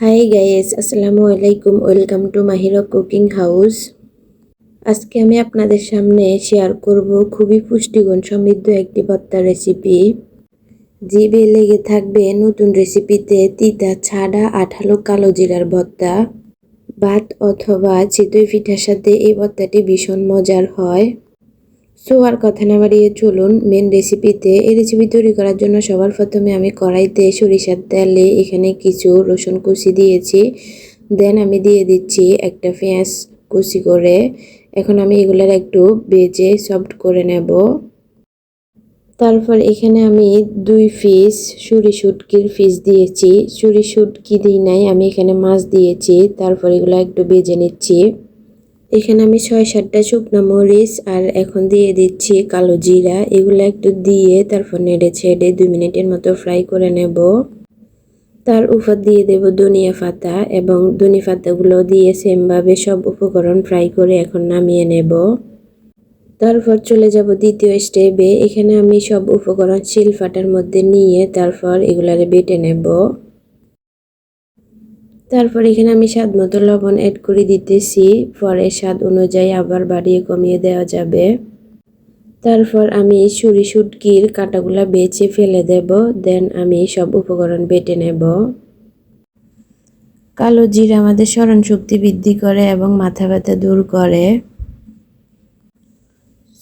High guys আসসালামু আলাইকুম welcome to Mahira cooking house আজকে আমি আপনাদের সামনে শেয়ার করব খুবই পুষ্টিগুণ সমৃদ্ধ একটি ভর্তা রেসিপি জিভে লেগে থাকবে নতুন রেসিপিতে তিতা, ছাড়া, আঠালো, কালো জিরার ভর্তা। ভাত অথবা চিতই পিঠার সাথে এই ভর্তাটি ভীষণ মজার হয়। সো আর কথা না বাড়িয়ে চলুন মেন রেসিপিতে এই রেসিপি তৈরি করার জন্য সবার প্রথমে আমি কড়াইতে সরিষার তেলে এখানে কিছু রসুন কুচি দিয়েছি। দেন আমি দিয়ে দিচ্ছি একটা পেঁয়াজ কুচি করে। এখন আমি এগুলার একটু বেজে সফট করে নেব। তারপর এখানে আমি দুই পিস সুরি শুটকির পিস দিয়েছি। সুরি শুটকি দিই নাই, আমি এখানে মাছ দিয়েছি। তারপর এগুলো একটু বেজে নিচ্ছি। এখানে আমি ছয়, সাতটা শুকনো মরিচ আর এখন দিয়ে দিচ্ছি কালো জিরা। এগুলো একটু দিয়ে তারপর নেড়ে ছেড়ে দুই মিনিটের মতো ফ্রাই করে নেব। তার উপর দিয়ে দেব ধনিয়া পাতা এবং ধনিয়া পাতাগুলো দিয়ে সেমভাবে সব উপকরণ ফ্রাই করে এখন নামিয়ে নেব। তারপর চলে যাব দ্বিতীয় স্টেপে এখানে আমি সব উপকরণ শিলফাটার মধ্যে নিয়ে তারপর এগুলারে বেটে নেব। তারপর এখানে আমি স্বাদ মতো লবণ অ্যাড করে দিতেছি। পরে স্বাদ অনুযায়ী আবার বাড়িয়ে কমিয়ে দেওয়া যাবে। তারপর আমি সুরি সুটকির কাটাগুলা বেছে ফেলে দেব। দেন আমি সব উপকরণ বেটে নেব। কালো জিরা আমাদের স্মরণ শক্তি বৃদ্ধি করে এবং মাথা ব্যথা দূর করে।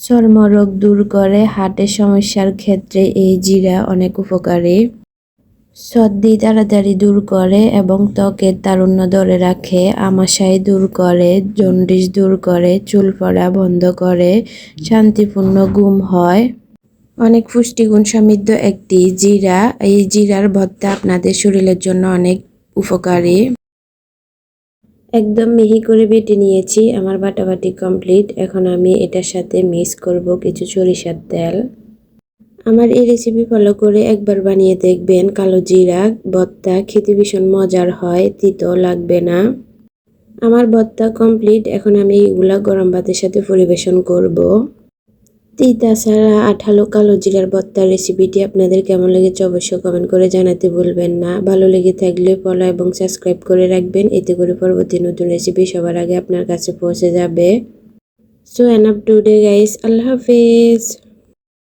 চর্মরোগ দূর করে, হার্টের সমস্যার ক্ষেত্রে এই জিরা অনেক উপকারী। সর্দি তাড়াতাড়ি দূর করে এবং ত্বকের তারুণ্য ধরে রাখে আমাশাই দূর করে, জন্ডিস দূর করে, চুল পড়া বন্ধ করে, শান্তিপূর্ণ ঘুম হয়। অনেক পুষ্টিগুণ সমৃদ্ধ একটি জিরা। এই জিরার ভর্তা আপনাদের শরীরের জন্য অনেক উপকারী। একদম মিহি করে বেটে নিয়েছি। আমার বাটাবাটি কমপ্লিট। এখন আমি এটার সাথে মিক্স করব কিছু সরিষার তেল। আমার এই রেসিপি ফলো করে একবার বানিয়ে দেখবেন। কালো জিরা, ভর্তা, খেতে ভীষণ মজার হয়, তিতো লাগবে না। আমার ভর্তা কমপ্লিট এখন আমি এগুলা গরম ভাতের সাথে পরিবেশন করব। তিতা ছাড়া আঠালো কালো জিরার ভর্তার রেসিপিটি আপনাদের কেমন লেগেছে অবশ্যই কমেন্ট করে জানাতে ভুলবেন না। ভালো লেগে থাকলে ফলো এবং সাবস্ক্রাইব করে রাখবেন। এতে করে পরবর্তী নতুন রেসিপি সবার আগে আপনার কাছে পৌঁছে যাবে। So and up today guys আল্লাহ হাফেজ।